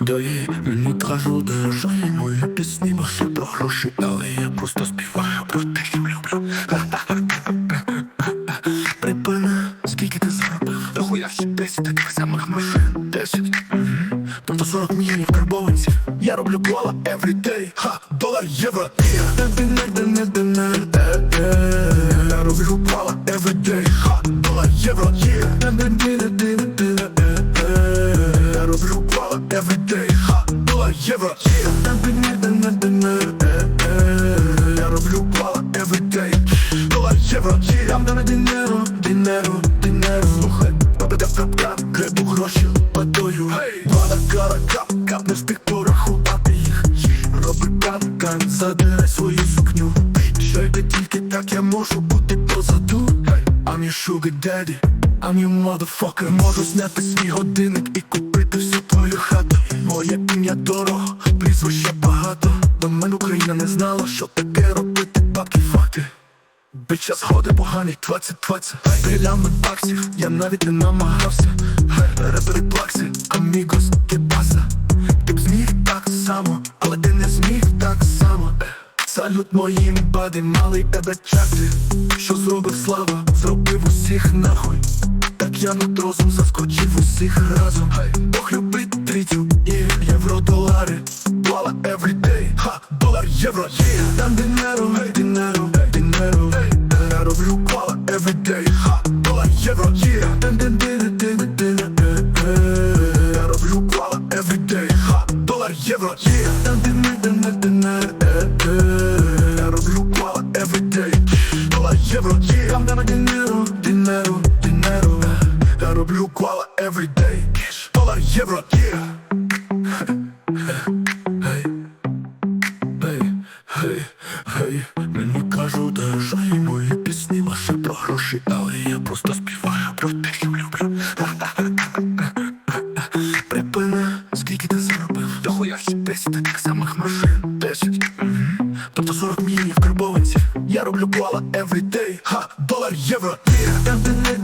Дає мені кажу, дорожає мої пісні, багато грошей, але я просто співаю про те, що люблю. Припини, скільки ти заробив? Дохуя ще 10 таких самих машин. 10 Мгм. Тобто 40 мільйонів карбованців. Я роблю кола everyday Ха, долар, євро. Кола everyday Ха, долар, євро. Я Кара, кап, кап, не встиг порахувати їх. Роби кан, кан, задирай свою сукню. Що тільки так, я можу бути позаду. I'm your sugar daddy, I'm your motherfucker. Можу зняти свій годинник і купити всю твою хату. Моє ім'я дорого, прізвища багато. До мене Україна не знала, що таке робити бабки факти. Під час ходи погані 20-20 Стрілями баксів, я навіть не намагався. Репери плакси, Салют моїм бади, малий тебе чати. Що зробив слава, зробив усіх нахуй. Так я над розум заскочив усіх разом. Бог любить трітю і євро долари. Долар everyday, ха, долар, євро, є. Там динеро, динеро, динеро Я роблю кола everyday, ха, долар, євро, є. Я роблю кола everyday, ха, долар, євро, є. Я everyday, дорожає мої пісні лише про гроші, але я просто співаю про те, що люблю. Припини, скільки ти заробив? Дохуя ще 10 таких самих машин. 10 Мгм. Тобто 40 мільйонів Я роблю кола everyday. Ха, долар, євро роблю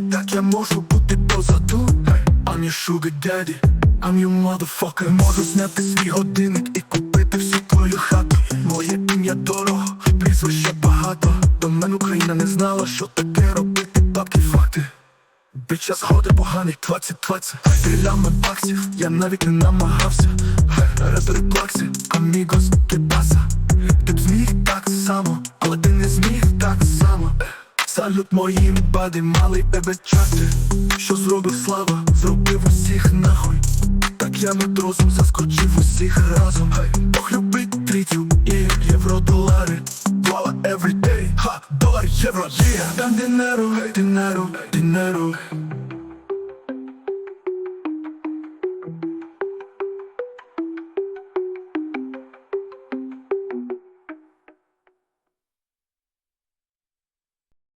так, я можу бути позаду. I'm your sugar daddy, I'm your motherfucker. Можу зняти свій годинник і купити всю твою хату. Моє ім'я дорого, прізвище багато. До мене Україна не знала, що таке робити. Бабки факти. Під час ходи поганий 20-20 Стрілями баксів, я навіть не намагався. Хай, Репери плакси, амігос, Ти моїм бади, малий тебе чати. Що зробив слава, зробив усіх нахуй. Так я матросом заскочив усіх разом. Бог любить трітю і євро долари Долар everyday, ха, долар, євро, є Там динеро, динеро, динеро